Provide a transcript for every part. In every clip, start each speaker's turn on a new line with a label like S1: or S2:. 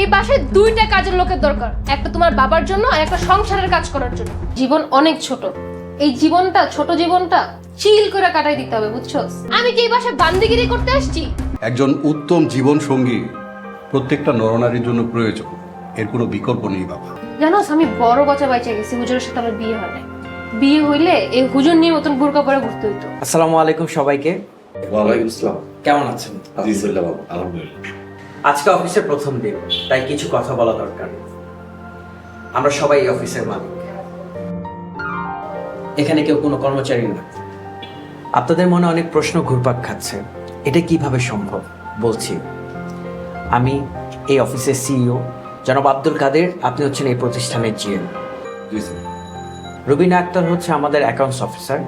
S1: এই বাসায় দুইটা কাজের লোকের দরকার। একটা তোমার বাবার জন্য আর একটা সংসারের কাজ করার জন্য। জীবন অনেক ছোট। এই জীবনটা ছোট জীবনটা চিল করে কাটাই দিতে হবে বুঝছ? আমি কি এই বাসায় বান্দিগিরি করতে আসছি?
S2: একজন উত্তম জীবন সঙ্গী প্রত্যেকটা নরনারীর জন্য প্রয়োজন। এর কোনো বিকল্প নেই বাবা।
S1: জানোস আমি বড় বাচ্চা বাইচে গেছি হুজুরের সাথে আমার বিয়ে হয় নাই বিয়ে হইলে এই হুজুর নিয়ে মতন বোরকা পরে ঘুরতে হইতো।
S3: আসসালামু আলাইকুম সবাইকে।
S4: ওয়ালাইকুম আসসালাম।
S3: কেমন আছেন?
S4: আলহামদুলিল্লাহ বাবু আলহামদুলিল্লাহ।
S3: আজকে অফিসের প্রথম দিন তাই কিছু কথা বলা দরকার। আমরা সবাই এই অফিসের মালিক। এখানে কেউ কোনো কর্মচারী না। আপনাদের মনে অনেক প্রশ্ন ঘুরপাক খাচ্ছে। এটা কীভাবে সম্ভব? বলছি আমি এই অফিসের সিইও জনাব আব্দুল কাদের আপনি হচ্ছেন এই প্রতিষ্ঠানের জিএম। রুবিনা আক্তার হচ্ছে আমাদের অ্যাকাউন্টস অফিসার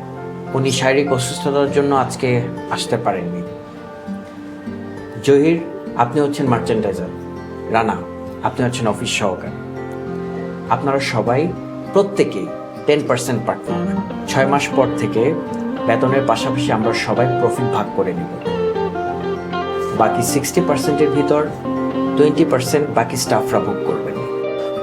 S3: উনি শারীরিক অসুস্থতার জন্য আজকে আসতে পারেননি। জহির আপনি হচ্ছেন মার্চেন্ডাইজার রানা, আপনি হচ্ছেন অফিস সহকারী। আপনারা সবাই প্রত্যেকেই টেন পার্সেন্ট পার্টনার ছয় মাস পর থেকে বেতনের পাশাপাশি আমরা সবাই প্রফিট ভাগ করে নেব। বাকি সিক্সটি পার্সেন্টের ভিতর টোয়েন্টি পার্সেন্ট বাকি স্টাফরা ভোগ করবেন।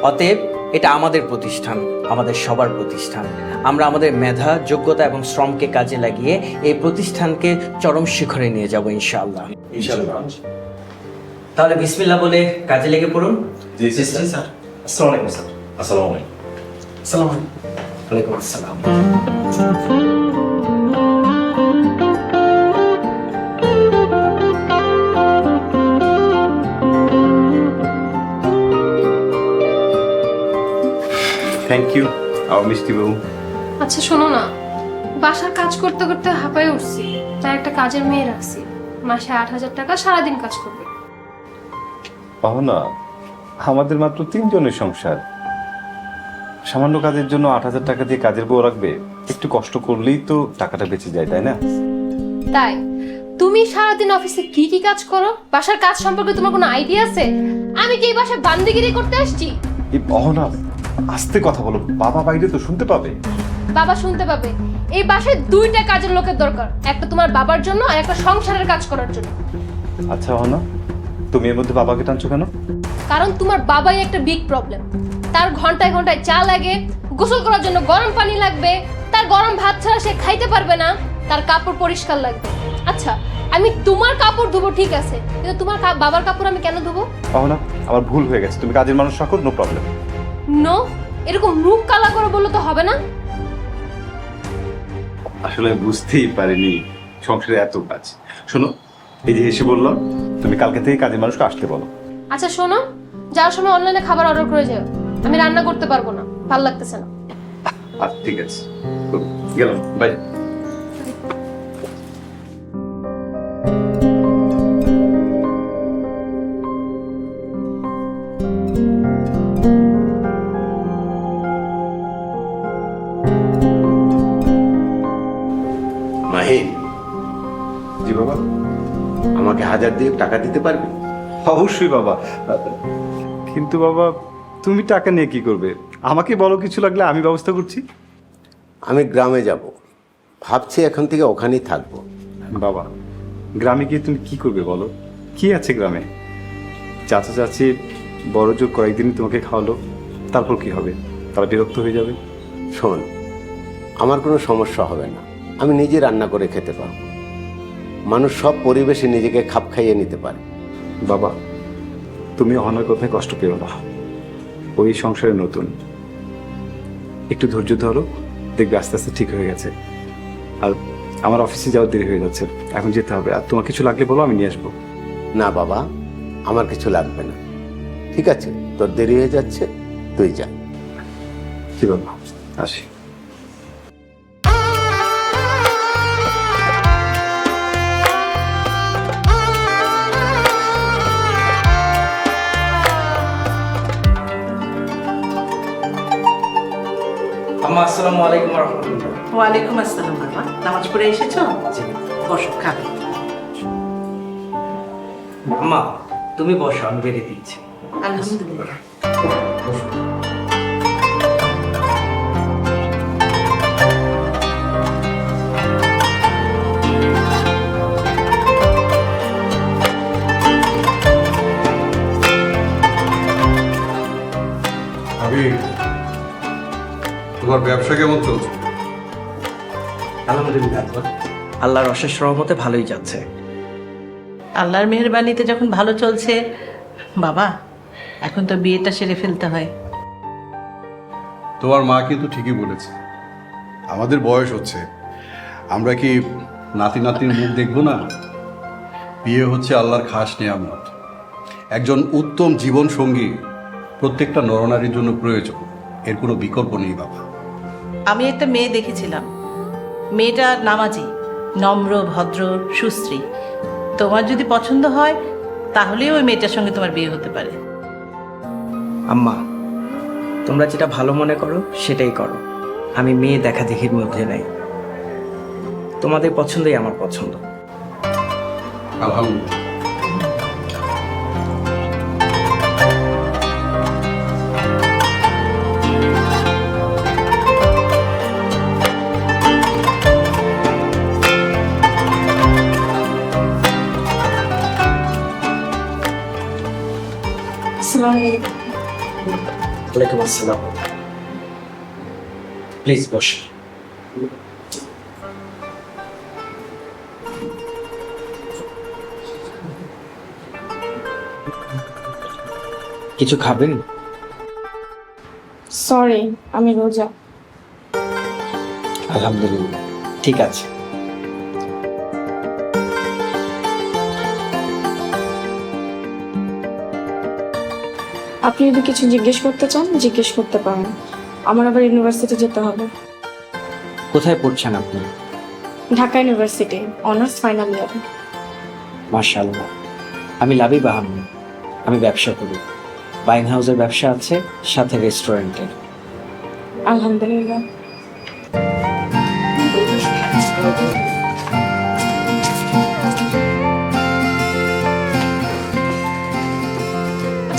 S3: অতএব এটা আমাদের প্রতিষ্ঠান, আমাদের সবার প্রতিষ্ঠান। আমরা আমাদের মেধা, যোগ্যতা এবং শ্রমকে কাজে লাগিয়ে এই প্রতিষ্ঠানকে চরম শিখরে নিয়ে যাব ইনশাআল্লাহ।
S4: ইনশাআল্লাহ।
S3: তাহলে বিসমিল্লাহ বলে কাজে লেগে পড়ুন।
S4: জি স্যার। স্যার। আসসালামু আলাইকুম স্যার। আসসালামু আলাইকুম।
S3: আসসালাম
S5: থ্যাংক ইউ আমার মিষ্টি বাবু
S1: আচ্ছা শোনো না। বাসার কাজ করতে করতে হাঁপায়ে উঠছি তাই একটা কাজের মেয়ে রাখছি। মাসে আট হাজার টাকা সারাদিন কাজ করবে।
S5: পাহো না আমাদের মাত্র তিনজনের সংসার। সামান্য কাজের জন্য আট হাজার টাকা দিয়ে কাজের বউ রাখবে একটু কষ্ট করলেই তো টাকাটা বেঁচে যায় তাই না?
S1: তাই? তুমি সারাদিন অফিসে কি কি কাজ করো? বাসার কাজ সম্পর্কে তোমার কোনো আইডিয়া আছে? আমি কি এই বাসায় বান্দিগিরি করতে আসছি?
S5: এই অহনা আস্তে কথা বলো। বাবা বাইরে তো শুনতে পাবে।
S1: বাবা শুনতে পাবে। এই বাসায় দুইটা কাজের লোকের দরকার একটা তোমার বাবার জন্য আর একটা সংসারের কাজ করার জন্য।
S5: আচ্ছা অহনা তুমি এর মধ্যে বাবাকে টানছো কেন?
S1: কারণ তোমার বাবাই একটা বিগ প্রবলেম তার ঘন্টায় ঘন্টায় চা লাগে গোসল করার জন্য গরম পানি লাগবে তার গরম ভাত ছাড়া সে খাইতে পারবে না তার কাপড় পরিষ্কার লাগবে। আচ্ছা আমি তোমার কাপড় ধুবো ঠিক আছে কিন্তু তোমার বাবার কাপড় আমি কেন ধুবো?
S5: অহনা আমার ভুল হয়ে গেছে। তুমি কাজের মানুষ রাখো নো প্রবলেম
S1: নো এরকম মুখ কালা করে বললে তো হবে না?
S5: আসলে আমি বুঝতেই পারিনি সংসারে এত কাজ। শোনো এই যে এসে বললাম তুমি কালকে থেকে কাজের মানুষকে আসতে বলো।
S1: আচ্ছা শোনো। যাওয়ার সময় অনলাইনে খাবার অর্ডার করে যাও। আমি রান্না করতে পারব না। ভালো লাগতেছে না।
S5: ঠিক আছে। গেলাম। বাই
S6: হাজার দিয়ে টাকা দিতে পারবে?
S5: অবশ্যই বাবা। কিন্তু বাবা তুমি টাকা নিয়ে কি করবে? আমাকে বলো কিছু লাগলে আমি ব্যবস্থা করছি।
S6: আমি গ্রামে যাব। ভাবছি এখন থেকে ওখানেই থাকব।
S5: বাবা গ্রামে গিয়ে তুমি কি করবে বলো? কি আছে গ্রামে? চাচা চাচি বড় যোগ কয়েকদিন তোমাকে খাওয়ালো। তারপর কি হবে? তারা বিরক্ত হয়ে যাবে।
S6: শোন আমার কোনো সমস্যা হবে না। আমি নিজে রান্না করে খেতে পারব। মানুষ সব পরিবেশে নিজেকে খাপ খাইয়ে নিতে পারে।
S5: বাবা তুমি অহনার কথায় কষ্ট পেও না। ওই সংসারে নতুন। একটু ধৈর্য ধরো দেখবে আস্তে আস্তে ঠিক হয়ে গেছে। আর আমার অফিসে যাওয়ার দেরি হয়ে যাচ্ছে। এখন যেতে হবে। আর তোমার কিছু লাগলে বলো আমি নিয়ে আসব।
S6: না বাবা আমার কিছু লাগবে না। ঠিক আছে তোর দেরি হয়ে যাচ্ছে তুই যা।
S5: কি বাবা আসি।
S3: আসসালামু আলাইকুম রহমতুল্লাহ।
S7: ওয়ালাইকুম আসসালাম বাবা। নামাজ পড়ে এসেছ?
S3: জি।
S7: বসো খাবে।
S3: মা তুমি বসো আমি বেরিয়ে দিচ্ছি।
S7: আলহামদুলিল্লাহ।
S2: তোমার ব্যবসা কেমন চলছে?
S3: আলহামদুলিল্লাহ আল্লাহর অশেষ রহমতে ভালোই যাচ্ছে।
S7: আল্লাহর মেহরবানিতে যখন ভালো চলছে বাবা এখন তো বিয়েটা সেরে ফেলতে হয়।
S2: তোমার মা কিন্তু ঠিকই বলেছে। আমাদের বয়স হচ্ছে। আমরা কি নাতি নাতির মুখ দেখব না? বিয়ে হচ্ছে আল্লাহর খাস নিয়ামত। একজন উত্তম জীবন সঙ্গী প্রত্যেকটা নরনারীর জন্য প্রয়োজন। এর কোনো বিকল্প নেই বাবা।
S7: আমি একটা মেয়ে দেখেছিলাম। মেয়েটা নামাজি নম্র ভদ্র সুশ্রী। তোমার যদি পছন্দ হয় তাহলেই ওই মেয়েটার সঙ্গে তোমার বিয়ে হতে পারে।
S3: আম্মা তোমরা যেটা ভালো মনে করো সেটাই করো। আমি মেয়ে দেখা দেখির মধ্যে নাই। তোমাদের পছন্দই আমার পছন্দ।
S2: আলহামদুলিল্লাহ।
S3: ওয়ালাইকুম আসসালাম। প্লিজ বস কিছু খাবেন?
S8: সরি আমি রোজা।
S3: আলহামদুলিল্লাহ ঠিক আছে।
S8: আপনি যদি কিছু জিজ্ঞেস করতে চান জিজ্ঞেস করতে পারেন। আমার আবার ইউনিভার্সিটি যেতে হবে।
S3: কোথায় পড়ছেন আপনি?
S8: Dhaka university honours final year.
S3: মার্শাল্লাহ আমি লাবিব আহমেদ। আমি ব্যবসা করি। বাইং হাউসের ব্যবসা আছে সাথে রেস্টুরেন্টের
S8: আলহামদুলিল্লাহ।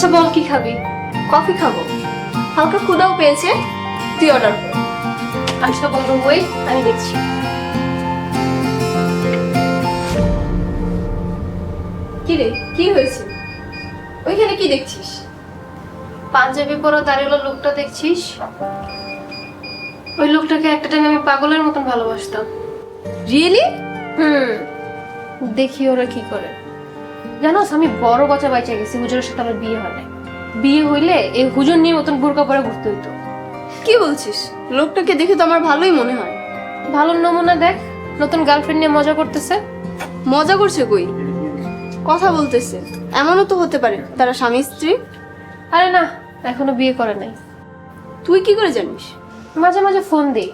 S1: আচ্ছা বল কি খাবি? কফি খাব। হালকা ক্ষুদাও পেয়েছে তুই অর্ডার কর। আচ্ছা বলব ওয়েট আমি দেখছি। কি রে কি হয়েছে? ওইখানে কি দেখছিস? পাঞ্জাবি পরা দাঁড়িয়ে লোকটা দেখছিস? ওই লোকটাকে একটা টাইম আমি পাগলের মতন ভালোবাসতাম। Really hmm. দেখি ওরা কি করে। জানোস আমি বড় বাচ্চা বাইচে গেছি হুজুরের সাথে আমার বিয়ে হয় নাই। বিয়ে হইলে এই হুজুর নিয়ে মতন বোরকা পরে ঘুরতে হইতো।
S9: কি বলছিস? লোকটাকে দেখে তো আমার ভালোই মনে হয়।
S1: ভালো নমুনা দেখ নতুন গার্লফ্রেন্ড নিয়ে মজা করতেছে।
S9: মজা করছে কই? কথা বলতেছে। এমনও তো হতে পারে তারা স্বামী স্ত্রী।
S1: আরে না এখনও বিয়ে করে নাই।
S9: তুই কি করে জানিস?
S1: মাঝে মাঝে ফোন দিই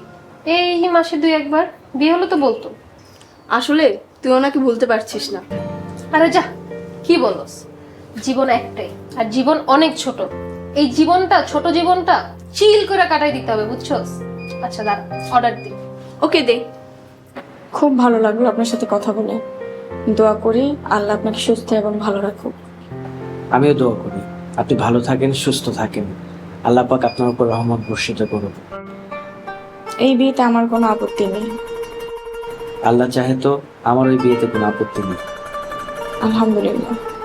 S1: এই মাসে দুই একবার বিয়ে হলো তো বলতো।
S9: আসলে তুই ওনাকে ভুলতে পারছিস না।
S1: আরে যা কি বলস? জীবন একটাই আর জীবন অনেক ছোট। এই জীবনটা ছোট জীবনটা চিল করে কাটাই দিতে হবে বুঝছস? আচ্ছা দাঁড়া অর্ডার দি।
S9: ওকে দে।
S8: খুব ভালো লাগল আপনার সাথে কথা বলে। দোয়া করি আল্লাহ আপনাকে সুস্থ এবং ভালো রাখুক।
S3: আমিও দোয়া করি। আপনি ভালো থাকেন সুস্থ থাকেন। আল্লাহ পাক আপনার উপর রহমত বর্ষিত করুন
S8: এই বিয়েতে আমার কোনো আপত্তি নেই।
S3: আল্লাহ চাহে তো আমার ওই বিয়েতে কোনো আপত্তি নেই।
S8: আলহামদুলিল্লাহ।